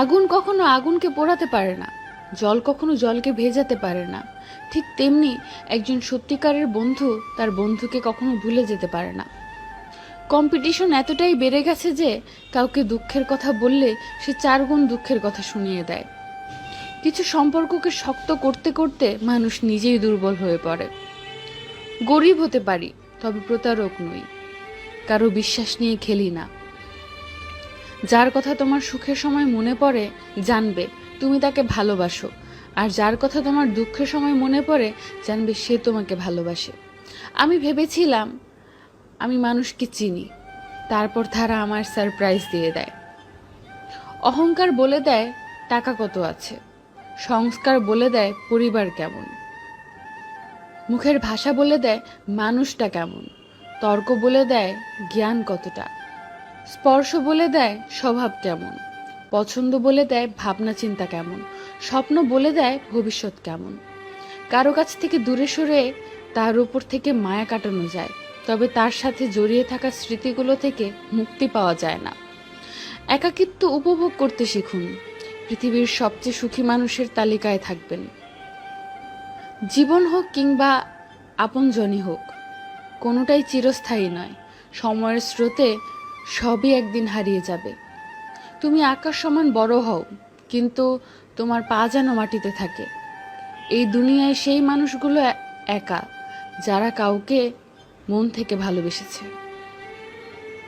আগুন কখনো আগুনকে পোড়াতে পারে না, জল কখনো জলকে ভেজাতে পারে না। ঠিক তেমনি একজন সত্যিকারের বন্ধু তার বন্ধুকে কখনো ভুলে যেতে পারে না। কম্পিটিশন এতটাই বেড়ে গেছে যে কাউকে দুঃখের কথা বললে সে চার গুণ দুঃখের কথা শুনিয়ে দেয়। কিছু সম্পর্ককে শক্ত করতে করতে মানুষ নিজেই দুর্বল হয়ে পড়ে। গরিব হতে পারি, তবে প্রতারক নই। কারও বিশ্বাস নিয়ে খেলি না। যার কথা তোমার সুখের সময় মনে পড়ে, জানবে, তুমি তাকে ভালোবাসো। আর যার কথা তোমার দুঃখের সময় মনে পড়ে, জানবে সে তোমাকে ভালোবাসে। আমি ভেবেছিলাম, আমি মানুষকে চিনি। তারপর তারা আমার সারপ্রাইজ দিয়ে দেয়। অহংকার বলে দেয়, টাকা কত আছে? সংস্কার বলে দেয়, পরিবার কেমন? মুখের ভাষা বলে দেয়, মানুষটা কেমন? তর্ক বলে দেয়, জ্ঞান কতটা? স্পর্শ বলে দেয় স্বভাব কেমন, পছন্দ বলে দেয় ভাবনা চিন্তা কেমন, স্বপ্ন বলে দেয় ভবিষ্যৎ কেমন। কারও কাছ থেকে দূরে সরে তার উপর থেকে মায়া কাটানো যায়, তবে তার সাথে জড়িয়ে থাকা স্মৃতিগুলো থেকে মুক্তি পাওয়া যায় না। একাকিত্ব উপভোগ করতে শিখুন, পৃথিবীর সবচেয়ে সুখী মানুষের তালিকায় থাকবেন। জীবন হোক কিংবা আপনজনই হোক, কোনোটাই চিরস্থায়ী নয়, সময়ের স্রোতে সবই একদিন হারিয়ে যাবে। তুমি আকাশ সমান বড় হও, কিন্তু তোমার পা যেন মাটিতে থাকে। এই দুনিয়ায় সেই মানুষগুলো একা, যারা কাউকে মন থেকে ভালোবেসেছে।